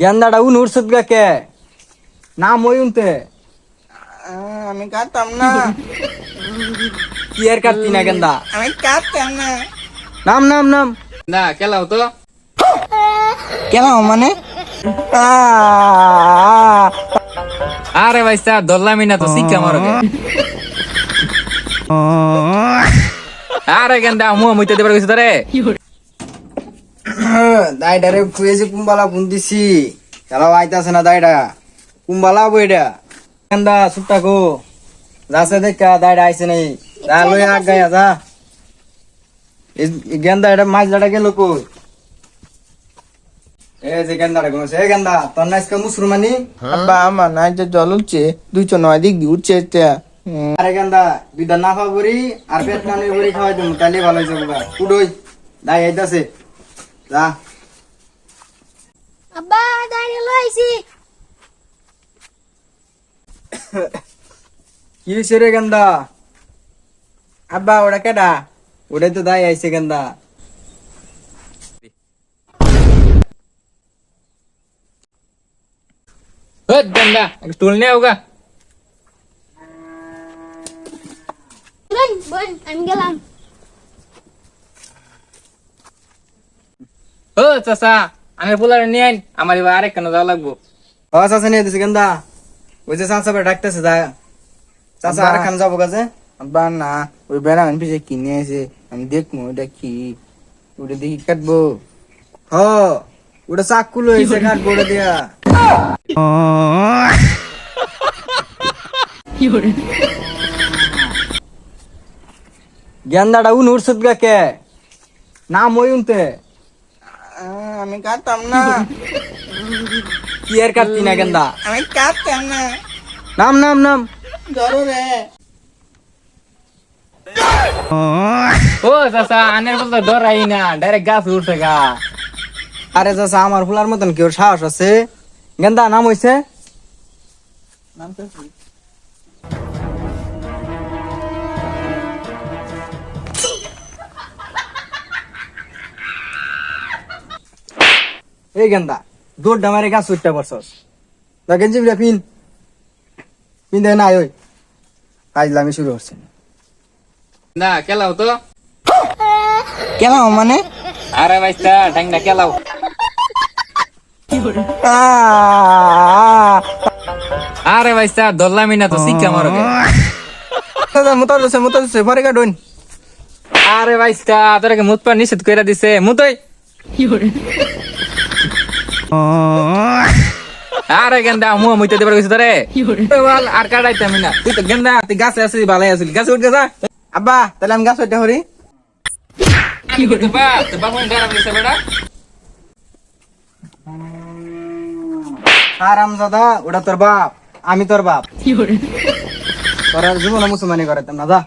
গেন্দাটা উন উড়ছত গা কে? নাম ওই উনতে। আমি কাটতাম না। কি আর কাটতি না গেন্দা? আমি কাটতাম না। নাম নাম নাম। না খেলাও তো। কেন মানে? আরে ভাইস্তা ধরলামই না তো শিক্ষা আমার আরে গেন্দা মুহ মুইতে দেবার গেছি তোরে? দাইডারে খুঁয়েছি কুম্বালা ফোন দিছি খেলা আইতাছে না দাইডা। কুম্বালা বইডা গেন্দা সুট্টা কো যাচ্ছে দেখা দাইডা আইছে নাই। যা লই আগ গায়া যা। গেন্দা এটা মাছ দাঁড়া গেল কই? এ যে গেন্দাটা ঘুমাছে এ গেন্দা তোর না আজকে মুসলমানি? আব্বা আমার না যে জল উঠছে দুইশো নয় দিক দিয়ে উঠছে এটা আরে গেন্দা দুইটা নাফা বড়ি আর পেট নানি বড়ি খাওয়াই দিম তাহলে ভালো হয়েছে উডই দাই আইতাছে। যা আব্বা দাঁড়িয়ে লইছি কি হয়েছে রে গেন্দা আব্বা ওটা কেডা ওটাই তো দাই আইছে গেন্দা হট গেন্দা স্টুল নিয়ে হোগা বোন বোন আমি গেলাম ও চাচা আমি পোলার নিয়ে আইন আমার এবার আরেক কেন যাওয়া লাগবো। ও চাচা নিয়ে দিছে গেন্দা। ওই যে চাচা বেটা ডাকতেছে যা। চাচা আর খান যাব কাছে আব্বা না ওই বেড়া আমি পিছিয়ে কিনে এসে আমি দেখব ওটা কি? ওটা দেখি কাটবো। হ ওটা চাকু লইছে কাঠ বড় দিয়া। গেন্দাটা উন উড়ছত গা কে? নাম ওই উনতে। আহ, আমি কাটতাম না। কি আর কাটতি না গেন্দা? আমি কাটতাম না। নাম নাম নাম। ধরো রে। ও চাচা আনের বলতে ডর আই না ডাইরেক্ট গাছ উঠছে গা। আরে চাচা আমার ফুলার মতন কেউ সাহস আছে? গেন্দা নাম হইছে? এই গেন্দা দৌড় মারে গাছ উঠতে পারছস। তা গেঞ্জি বিলা পিন। পিন দেয় না ওই। কাজলামি শুরু হচ্ছে না খেলাও তো। কেন মানে? আরে ভাইস্তা খেলাও আহ, আরে ভাইস্তা ধরলামই না তো শিক্ষা দাদা মোতা দিছে মোতা দিছে পরে কাটুন আরে ভাইস্তা তোরাকে মুত পা নিষেধ করে দিছে? মুতই। আরে গেন্দা মুহ মুইতে দেবার গেছি তোরে। বল আর কাটাইতাম না। তুই তো গেন্দা তুই গাছে আসলি ভালাই আসলি গাছে উঠে যা। আব্বা তাহলে আমি গাছ ওইটা হরি। তোর বাপ তোর বাপ মনে খারাপ হয়েছে বেটা। আরাম দাদা ওটা তোর বাপ। আমি তোর বাপ। তোর জীবনে মুসলমানি করাতাম না যা।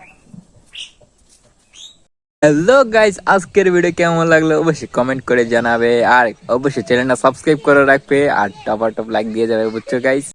হ্যালো গাইজ আজকের ভিডিও কেমন লাগল অবশ্যই কমেন্ট করে জানাবে। আর অবশ্যই চ্যানেলটা সাবস্ক্রাইব করে রাখবে আর টপ টপ লাইক দিয়ে যাবে, বুঝছ গাইস